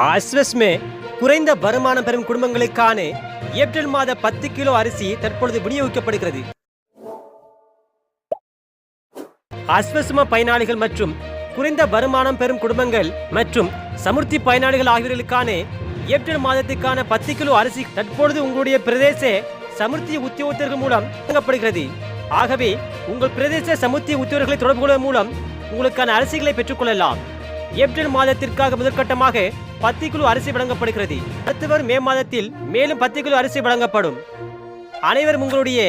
ஆஸ்வஸ்மே குறைந்த வருமானம் பெறும் குடும்பங்களுக்கான ஏப்ரல் மாத பத்து கிலோ அரிசி தற்பொழுது விநியோகிக்கப்படுகிறது. அஸ்வசும பயனாளிகள் மற்றும் குறைந்த வருமானம் பெறும் குடும்பங்கள் மற்றும் சமுர்த்தி பயனாளிகள் ஆகியோர்களுக்கான ஏப்ரல் மாதத்துக்கான பத்து கிலோ அரிசி தற்பொழுது உங்களுடைய பிரதேச சமுர்த்தி உத்தியோகத்தர்கள் மூலம் வழங்கப்படுகிறது. ஆகவே உங்கள் பிரதேச சமுர்த்தி உத்தியோகர்களை தொடர்பு கொள்வதன் மூலம் உங்களுக்கான அரிசிகளை பெற்றுக்கொள்ளலாம் ஏப்ரல் மாதத்திற்காக முதற்கட்டமாக பத்து கிலோ அரிசி வழங்கப்படுகிறது. அடுத்து வரும் மே மாதத்தில் மேலும் பத்து கிலோ அரிசி வழங்கப்படும். அனைவரும் உங்களுடைய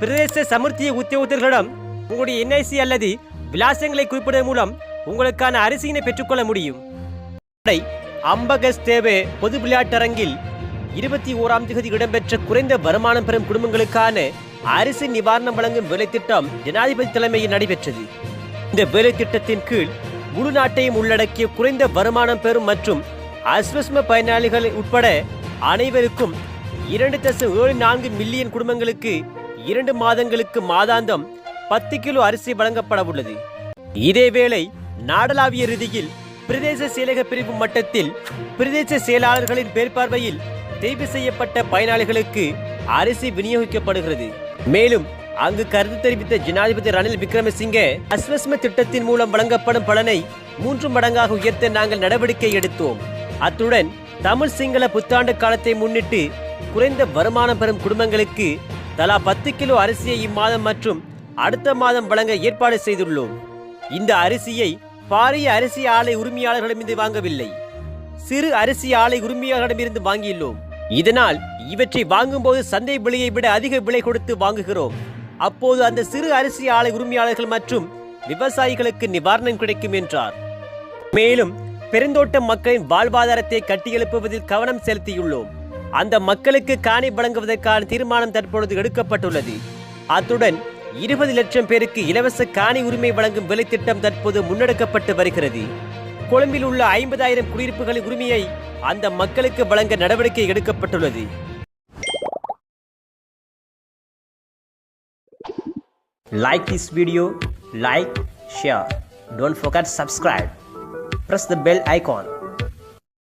பிரதேச சமர்த்திய உத்தியோகத்தர்களிடம் உங்களுடைய என்ஐசி அல்லது விலாசங்களை குறிப்பிடுவதன் மூலம் உங்களுக்கான அரிசியினை பெற்றுக்கொள்ள முடியும். அம்பகஸ் தேவே பொது விளையாட்டரங்கில் இருபத்தி ஓராம் தேதி இடம்பெற்ற குறைந்த வருமானம் பெறும் குடும்பங்களுக்கான அரிசி நிவாரணம் வழங்கும் வேலைத்திட்டம் ஜனாதிபதி தலைமையில் நடைபெற்றது. இந்த வேலைத்திட்டத்தின் கீழ் முழு நாட்டையும் உள்ளடக்கிய குறைந்த வருமானம் பெறும் மற்றும் அஸ்வஸ்ம பயனாளிகள் உட்பட அனைவருக்கும் இரண்டு தசம் ஏழு நான்கு மில்லியன் குடும்பங்களுக்கு இரண்டு மாதங்களுக்கு மாதாந்தம் பத்து கிலோ அரிசி வழங்கப்பட உள்ளது. இதேவேளை நாடளாவிய ரீதியில் பிரதேச செயலக பிரிவு மட்டத்தில் பிரதேச செயலாளர்களின் மேற்பார்வையில் தெரிவு செய்யப்பட்ட பயனாளிகளுக்கு அரிசி விநியோகிக்கப்படுகிறது. மேலும் அங்கு கருத்து தெரிவித்த ஜனாதிபதி ரணில் விக்ரமசிங்கே அஸ்வஸ்ம திட்டத்தின் மூலம் வழங்கப்படும் பலனை மூன்று மடங்காக உயர்த்த நாங்கள் நடவடிக்கை எடுத்தோம். அத்துடன் தமிழ் சிங்கள புத்தாண்டு காலத்தை முன்னிட்டு குறைந்த வருமானம் பெறும் குடும்பங்களுக்கு தலா பத்து கிலோ அரிசியை இம்மாதம் மற்றும் அடுத்த மாதம் வழங்க ஏற்பாடு செய்துள்ளோம். இந்த அரிசியை பாரிய அரிசி ஆலை உரிமையாளர்களிடமிருந்து வாங்கவில்லை. சிறு அரிசி ஆலை உரிமையாளர்களிடமிருந்து வாங்கியுள்ளோம். இதனால் இவற்றை வாங்கும்போது சந்தை விலையை விட அதிக விலை கொடுத்து வாங்குகிறோம். அப்போது அந்த சிறு அரிசி ஆலை உரிமையாளர்கள் மற்றும் விவசாயிகளுக்கு நிவாரணம் கிடைக்கும் என்றார். மேலும் பெருந்தோட்ட மக்களின் வாழ்வாதாரத்தை கட்டியெழுப்புவதில் கவனம் செலுத்தியுள்ளோம். அந்த மக்களுக்கு காணி வழங்குவதற்கான தீர்மானம் தற்பொழுது எடுக்கப்பட்டுள்ளது. அத்துடன் இருபது லட்சம் பேருக்கு இலவச காணி உரிமை வழங்கும் வேலைத்திட்டம் தற்போது முன்னெடுக்கப்பட்டு வருகிறது. கொழும்பில் உள்ள ஐம்பதாயிரம் குடியிருப்புகளின் உரிமையை அந்த மக்களுக்கு வழங்க நடவடிக்கை எடுக்கப்பட்டுள்ளது. Like this video, like, share. Don't forget subscribe. Press the bell icon